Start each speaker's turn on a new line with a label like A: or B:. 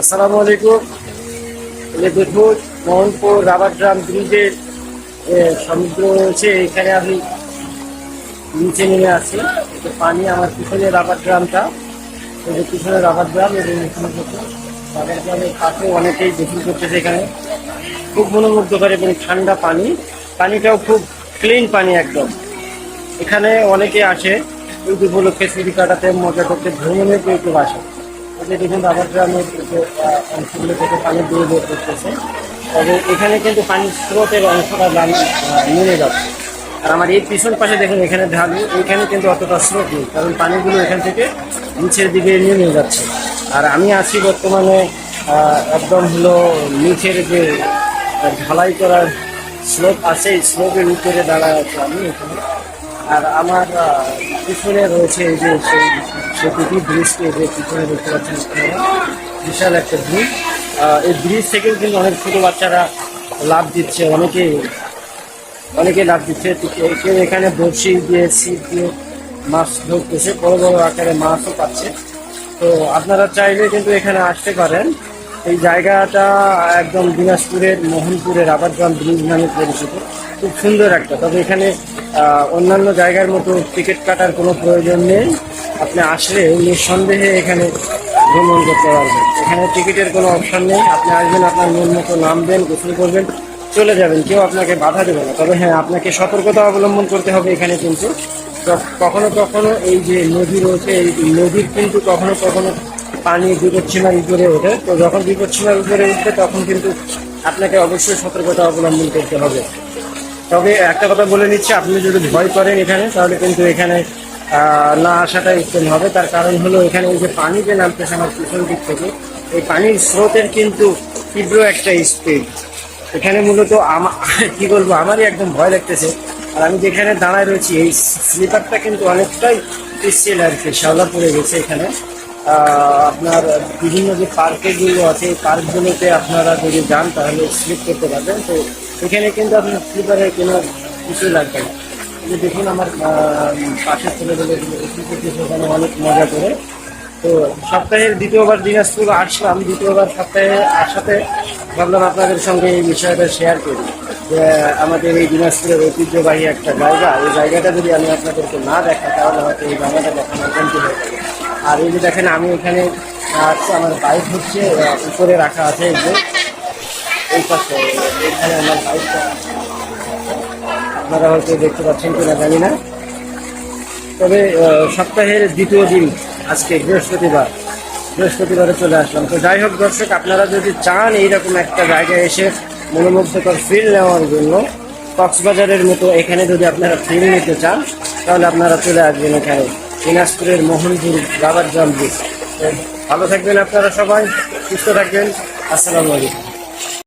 A: আসসালামু আলাইকুম। এই দেখুন, মোহনপুর রাবার ড্রাম ব্রিজের সমুদ্র রয়েছে, এখানে আমি নিচে নেমে এই পানি আমার পিছনে রাবার ড্রামটা এই যে পিছনে রাবার ড্রাম এবং এখানে রাবার ড্রামের পাশে অনেকেই গোসল করতেছে এখানে। খুব মনোমুগ্ধকর এবং ঠান্ডা পানি। পানিটাও খুব ক্লিন পানি একদম। এখানে অনেকে আসে ওই উপলক্ষে ছুটি কাটাতে, মজা করতে, ভ্রমণের কেউ কেউ আসে। এই যে দেখুন রাবার ড্রামের যে, অংশগুলো থেকে পানি দিয়ে বের করতেছে তবে এখানে কিন্তু পানির স্রোতের অংশটা দাম নেমে যাচ্ছে। আর আমার এই পিছন পাশে দেখুন এখানে ঢালু এখানে কিন্তু অতটা স্রোত নেই কারণ পানিগুলো এখান থেকে নিচের দিকে নেমে যাচ্ছে। আর আমি আছি বর্তমানে একদম হলো নিচের যে ঢালাই করার স্লোপ আছে এই স্লোপের উপরে দাঁড়ায় আছে আমি এখানে। আর আমার পিছনে রয়েছে এই যে সেই সেতুটি ব্রিজটি যে পিছনে দেখতে পাচ্ছেন আপনারা, বিশাল একটা ব্রিজ। এই ব্রিজ থেকেও কিন্তু অনেক ছোট বাচ্চারা লাভ দিচ্ছে অনেকে অনেকে লাভ দিচ্ছে। কেউ এখানে বড়শি দিয়ে ছিপ দিয়ে মাছ ধরতেছে, বড় বড় আকারে মাছও পাচ্ছে। তো আপনারা চাইলে কিন্তু এখানে আসতে পারেন। এই জায়গাটা একদম দিনাজপুরের মোহনপুরের আবারগ্রাম ব্রিজ নামে পরিচিত। খুব সুন্দর একটা, তবে এখানে অন্যান্য জায়গার মতো টিকিট কাটার কোনো প্রয়োজন নেই। আপনি আসলে নিঃসন্দেহে এখানে ভ্রমণ করতে পারবেন। এখানে টিকিটের কোনো অপশন নেই। আপনি আসবেন, আপনার মন মতো নামবেন, গোসল করবেন, চলে যাবেন। কেউ আপনাকে বাধা দেবে না। তবে হ্যাঁ আপনাকে সতর্কতা অবলম্বন করতে হবে এখানে কিন্তু। কখনো কখনো এই যে নদী রয়েছে, এই নদীর কিন্তু কখনো কখনো পানি বিপদসীমার উপরে ওঠে। তো যখন বিপদসীমার উপরে উঠবে, তখন কিন্তু আপনাকে অবশ্যই সতর্কতা অবলম্বন করতে হবে। তবে একটা কথা বলে নিচ্ছি, আপনি যদি ভয় করেন এখানে, তাহলে কিন্তু এখানে না আসাটাই উত্তম হবে। তার কারণ হলো এখানে এই যে পানি যে নামতেছে আমার পিছন দিক থেকে, এই পানির স্রোতের কিন্তু তীব্র একটা স্পিড এখানে মূলত আমা কি বলব, আমারই একদম ভয় লাগতেছে। আর আমি যেখানে দাঁড়ায় রয়েছি, এই স্লিপারটা কিন্তু অনেকটাই পিছিয়ে আর কি, শ্যাওলা পড়ে গেছে এখানে। আপনার বিভিন্ন যে পার্কেগুলো আছে, এই পার্কগুলোতে আপনারা যদি যান, তাহলে স্লিপ করতে পারবেন। তো এখানে কিন্তু আপনার স্লিপারের কোনো কিছু লাগবে না। যে দেখুন আমার পাশের করতেছে ওখানে অনেক মজা করে। তো সপ্তাহের দ্বিতীয়বার দিনাজপুর আসলাম, দ্বিতীয়বার সপ্তাহে আসাতে ভাবলাম আপনাদের সঙ্গে এই বিষয়টা শেয়ার করি। যে আমাদের এই দিনাজপুরের ঐতিহ্যবাহী একটা জায়গা, এই জায়গাটা যদি আমি আপনাদেরকে না দেখাই, তাহলে হয়তো এই জায়গাটা দেখানো কমতি হয়ে যাবে। আর এই যে দেখেন, আমি এখানে আমার বাইক হচ্ছে, উপরে রাখা আছে, এই যে। এই পাশে এখানে আমার বাইকটা আপনারা হয়তো দেখতে পাচ্ছেন কিনা জানি না। তবে সপ্তাহের দ্বিতীয় দিন আজকে, বৃহস্পতিবার। বৃহস্পতিবারে চলে আসলাম। তো যাই হোক দর্শক, আপনারা যদি চান এইরকম একটা জায়গায় এসে মনোমুগ্ধকর ফিল নেওয়ার জন্য, কক্সবাজারের মতো এখানে যদি আপনারা ফিল নিতে চান, তাহলে আপনারা চলে আসবেন এখানে। দিনাজপুরের মোহনপুর রাবার জাম ভালো থাকবেন আপনারা সবাই, সুস্থ থাকবেন। আসসালামু আলাইকুম।